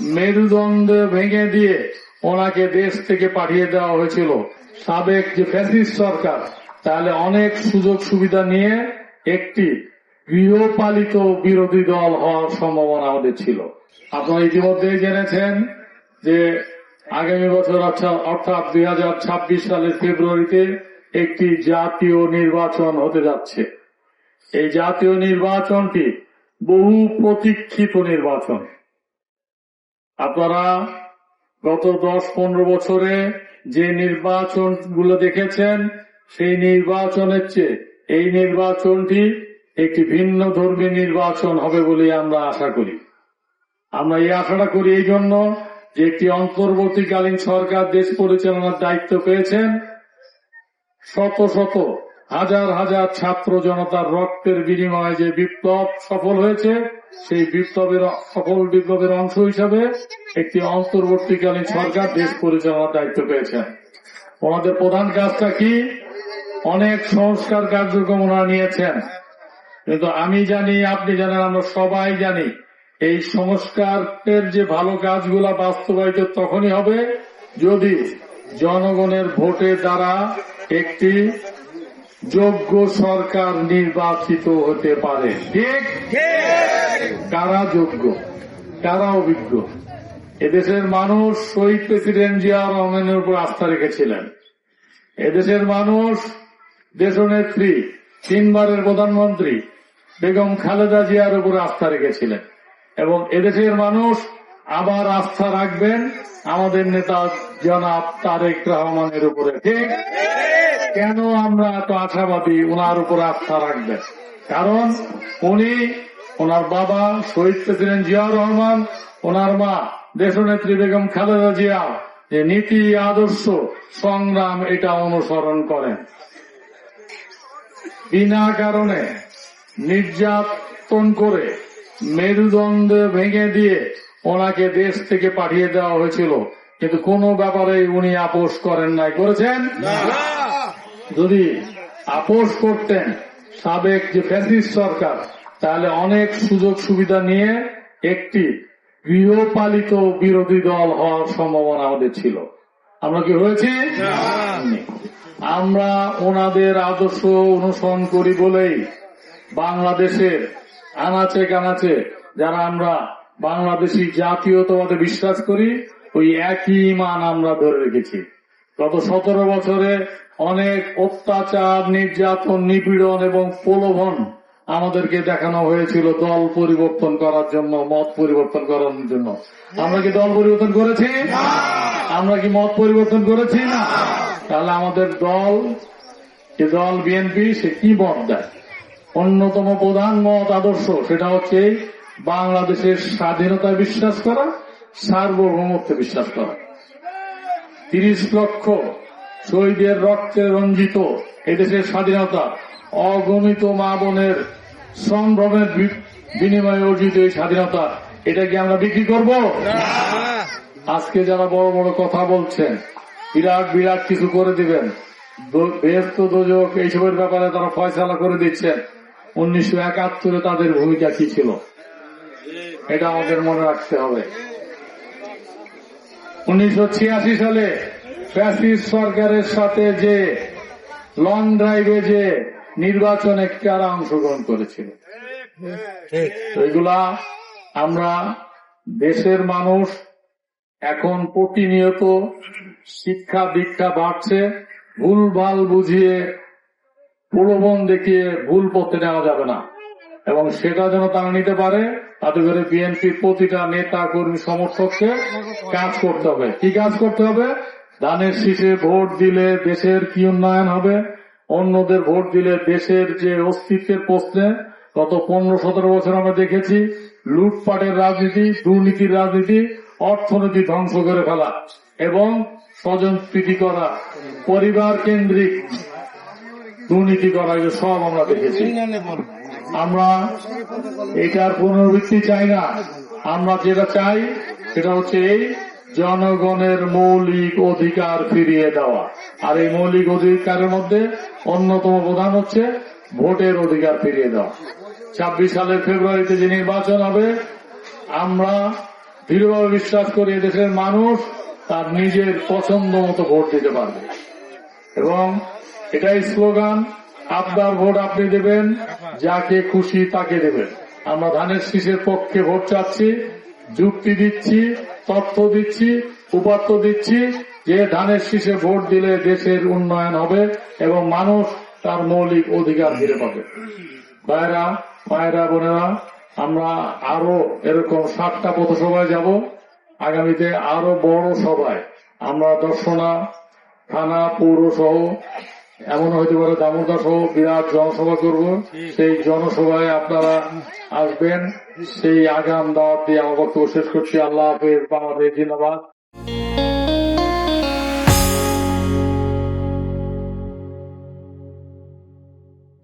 মেরুদণ্ড ভেঙে দিয়ে ওনাকে দেশ থেকে পাঠিয়ে দেওয়া হয়েছিল। সাবেক যে ফ্যাসিস্ট সরকার, তাহলে অনেক সুযোগ সুবিধা নিয়ে একটি গৃহপালিত বিরোধী দল হওয়ার সম্ভাবনা আমাদের ছিল। আপনারা ইতিমধ্যেই জেনেছেন যে আগামী বছর অর্থাৎ দুই হাজার ছাব্বিশ সালের ফেব্রুয়ারিতে একটি জাতীয় নির্বাচন হতে যাচ্ছে। এই জাতীয় নির্বাচনটি বহু প্রতীক্ষিত নির্বাচন। আপনারা গত দশ পনেরো বছরে যে নির্বাচনগুলো দেখেছেন, সেই নির্বাচনের চেয়ে এই নির্বাচনটি একটি ভিন্ন ধর্মী নির্বাচন হবে বলে আমরা আশা করি। আমরা এই আশাটা করি এই জন্য যে একটি অন্তর্বর্তীকালীন সরকার দেশ পরিচালনার দায়িত্ব পেয়েছেন। শত শত হাজার হাজার ছাত্র জনতার রক্তের বিনিময়ে যে বিপ্লব সফল হয়েছে, সেই বিপ্লবের সফল বিপ্লবের অংশ হিসাবে একটি অন্তর্বর্তীকালীন সরকার দেশ পরিচালনার দায়িত্ব পেয়েছেন ওনাদের প্রধান কাজটা কি? অনেক সংস্কার কার্যক্রম ওনারা নিয়েছেন। কিন্তু আমি জানি, আপনি জানেন, আমরা সবাই জানি, এই সংস্কারের যে ভালো কাজগুলা বাস্তবায়িত তখনই হবে যদি জনগণের ভোটের দ্বারা একটি যোগ্য সরকার নির্বাচিত হতে পারে। ঠিক? কারা যোগ্য? কারা অভিজ্ঞ এদেশের মানুষ শহীদ প্রেসিডেন্ট জিয়া রহমানের উপর আস্থা রেখেছিলেন। এদেশের মানুষ দেশনেত্রী, তিনবারের প্রধানমন্ত্রী বেগম খালেদা জিয়ার উপর আস্থা রেখেছিলেন এবং এদেশের মানুষ আবার আস্থা রাখবেন আমাদের নেতা জনাব তারেক রহমানের উপরে। ঠিক? কেন আমরা এত আশাবাদী ওনার উপর আস্থা রাখবেন? কারণ উনি ওনার বাবা শহীদ প্রেসিডেন্ট জিয়াউর রহমান ওনার মা দেশনেত্রী বেগম খালেদা জিয়া, যে নীতি, আদর্শ, সংগ্রাম এটা অনুসরণ করেন। বিনা কারণে নির্যাতন করে মেরুদণ্ড ভেঙে দিয়ে ওনাকে দেশ থেকে পাঠিয়ে দেওয়া হয়েছিল। কিন্তু কোনো ব্যাপারে উনি আপোষ করেন নাই। করেছেন? যদি আপোষ করতেন সাবেক যে ফ্যাসিস্ট সরকার, তাহলে অনেক সুযোগ সুবিধা নিয়ে একটি গৃহপালিত বিরোধী দল হওয়ার সম্ভাবনা আমাদের ছিল আমরা কি হয়েছি। আমরা ওনাদের আদর্শ অনুসরণ করি বলেই বাংলাদেশের আনাচে কানাচে যারা আমরা বাংলাদেশি জাতীয়তাবাদে বিশ্বাস করি, ওই একই মান আমরা ধরে রেখেছি গত সতেরো বছরে অনেক অত্যাচার নির্যাতন নিপীড়ন এবং প্রলোভন আমাদেরকে দেখানো হয়েছিল দল পরিবর্তন করার জন্য মত পরিবর্তন করার জন্য। আমরা কি দল পরিবর্তন করেছি? আমরা কি মত পরিবর্তন করেছি? না। তাহলে আমাদের দল যে দল বিএনপি সে কি মত দেয়? অন্যতম প্রধান মত আদর্শ সেটা হচ্ছে বাংলাদেশের স্বাধীনতায় বিশ্বাস করা সার্বভৌমত্বে বিশ্বাস করা। তিরিশ লক্ষ শহীদের রক্তে রঞ্জিত এদেশের স্বাধীনতা, অগণিত মা বোনের সম্ভ্রমের বিনিময়ে অর্জিত এই স্বাধীনতা এটা কি আমরা বিক্রি করব? আজকে যারা বড় বড় কথা বলছেন, বিরাট বিরাট কিছু করে দিবেন। বেহেস্ত দোজক এইসবের ব্যাপারে তারা ফয়সালা করে দিচ্ছেন। উনিশশো একাত্তরে তাদের ভূমিকা কি ছিল? এটা আমাদের মনে রাখতে হবে। উনিশশো ছিয়াশি সালে ফ্যাসিস্ট সরকারের সাথে যে লং ড্রাইভে যে নির্বাচনে কারা অংশগ্রহণ করেছিল। এগুলা আমরা দেশের মানুষ এখন প্রতিনিয়ত শিক্ষা দীক্ষা বাড়ছে ভুল ভালো বুঝিয়ে প্রলোভন দেখিয়ে ভুল পথে নেওয়া যাবে না। এবং সেটা যেন তারা নিতে পারে তাতে করে বিএনপির প্রতিটা নেতা, কর্মী, সমর্থককে কাজ করতে হবে। কি কাজ করতে হবে? ধানের শীষে ভোট দিলে দেশের কি উন্নয়ন হবে? অন্যদের ভোট দিলে দেশের যে অস্তিত্বের প্রশ্নে, গত পনেরো সতেরো বছর আমরা দেখেছি, লুটপাটের রাজনীতি, দুর্নীতির রাজনীতি, অর্থনীতি ধ্বংস করে ফেলা এবং স্বজন প্রীতি করা, পরিবার কেন্দ্রিক দুর্নীতি করা সব আমরা দেখেছি। আমরা এটার পুনরাবৃত্তি চাই না। আমরা যেটা চাই, সেটা হচ্ছে এই জনগণের মৌলিক অধিকার ফিরিয়ে দেওয়া। আর এই মৌলিক অধিকারের মধ্যে অন্যতম প্রধান হচ্ছে ভোটের অধিকার ফিরিয়ে দেওয়া। ছাব্বিশ সালের ফেব্রুয়ারিতে যে নির্বাচন হবে, আমরা দৃঢ়ভাবে বিশ্বাস করি এদেশের মানুষ তার নিজের পছন্দ মতো ভোট দিতে পারবে। এবং এটাই স্লোগান আপনার ভোট আপনি দেবেন, যাকে খুশি তাকে দেবেন। আমরা ধানের শীষের পক্ষে ভোট চাচ্ছি, যুক্তি দিচ্ছি, তথ্য দিচ্ছি, উপাত্ত দিচ্ছি যে ধানের শীষে ভোট দিলে দেশের উন্নয়ন হবে এবং মানুষ তার মৌলিক অধিকার ফিরে পাবে। ভাইরা মায়েরা বোনেরা, আমরা আরও এরকম সাতটা পথসভায় যাব। আগামীতে আরও বড় সভায় আমরা দর্শনা, থানা পৌর সহ এমন হইতে পারে দামোদা সহ বিরাট জনসভা করব। সেই জনসভায় আপনারা আসবেন। সেই আগাম দাওয়াত দিয়ে আমার বক্তব্য শেষ করছি। আল্লাহ হাফেজ বাংলাদেশ জিন্দাবাদ।